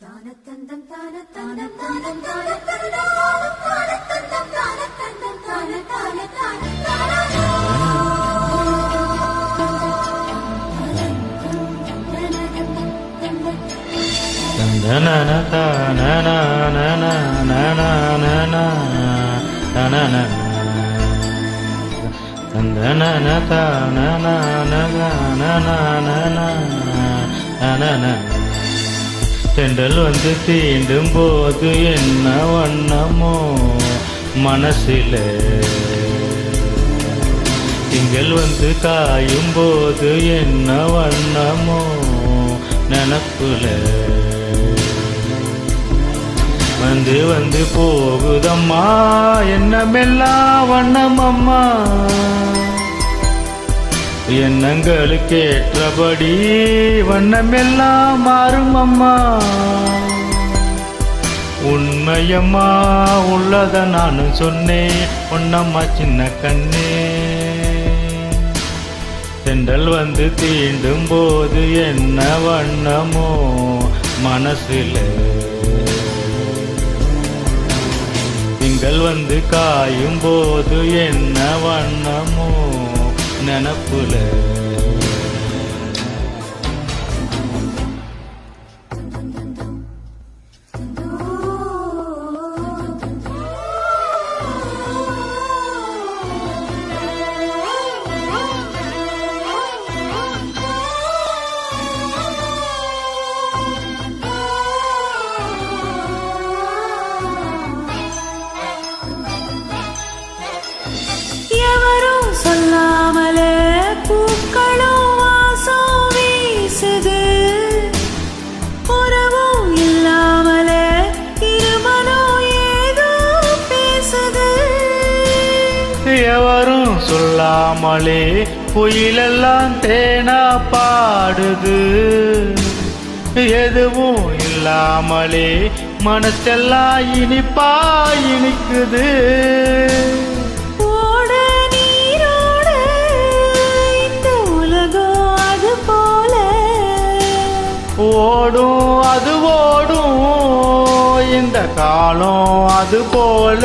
தானத்தந்தம் தானத்தந்தம் தானத்தான தருணாலும் தானத்தந்தம் தானத்தந்தம் தான தான தான தந்தனன தானன தென்றல் வந்து தீண்டும் போது என்ன வண்ணமோ மனசில. திங்கள் வந்து காயும் போது என்ன வண்ணமோ நினப்புல. வந்து வந்து போகுதம்மா என்னமெல்லாம் வண்ணமம்மா? எண்ணங்களுக்கு ஏற்றபடி வண்ணமெல்லாம் மாறும் அம்மா. உண்மையம்மா உள்ளத நானும் சொன்னேன். பொன்னம்மா சின்ன கண்ணே. தென்றல் வந்து தீண்டும் போது என்ன வண்ணமோ மனசில். திங்கள் வந்து காயும் போது என்ன வண்ணமோ நினப்புல. சொல்லாமலே குயிலெல்லாம் தேனா பாடுது. எதுவும் இல்லாமலே மனசெல்லாம் இனிப்பா இனிக்குது. ஓடும் அது ஓடும் இந்த காலம் அது போல.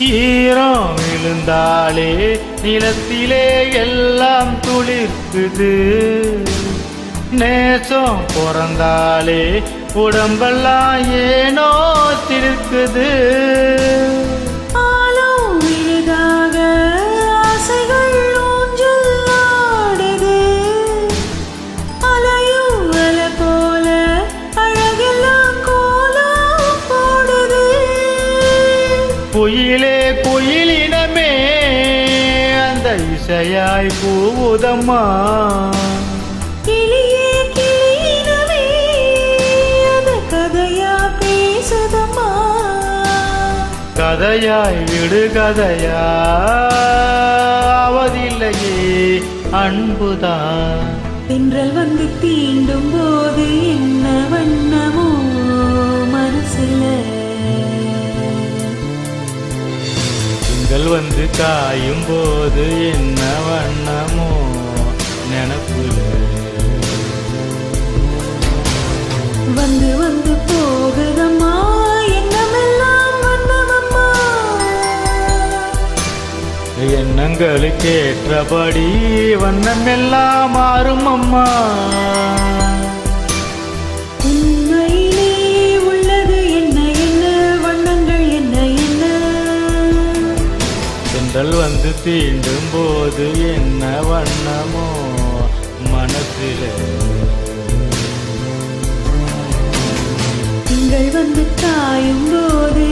ஈரம் விழுந்தாலே நிலத்திலே எல்லாம் துளிர்க்குது. நேசம் பிறந்தாலே உடம்பெல்லாம் ஏனோ திருக்குது குயிலே குயிலினமே அந்த இசையாய் பேசுதம்மா. கதையாய் விடு கதையா. அவதில்லையே அன்புதான். தென்றல் வந்து தீண்டும் போது என்ன வண்ணமோ? வந்து காயும் போது என்ன வண்ணமோ நினப்புல. வந்து வந்து போகுதம்மா எண்ணங்களுக்கு ஏற்றபடி வண்ணமெல்லாம் மாறும் அம்மா வந்து தீண்டும் போது என்ன வண்ணமோ மனசில. திங்கள் வந்து காயும் போது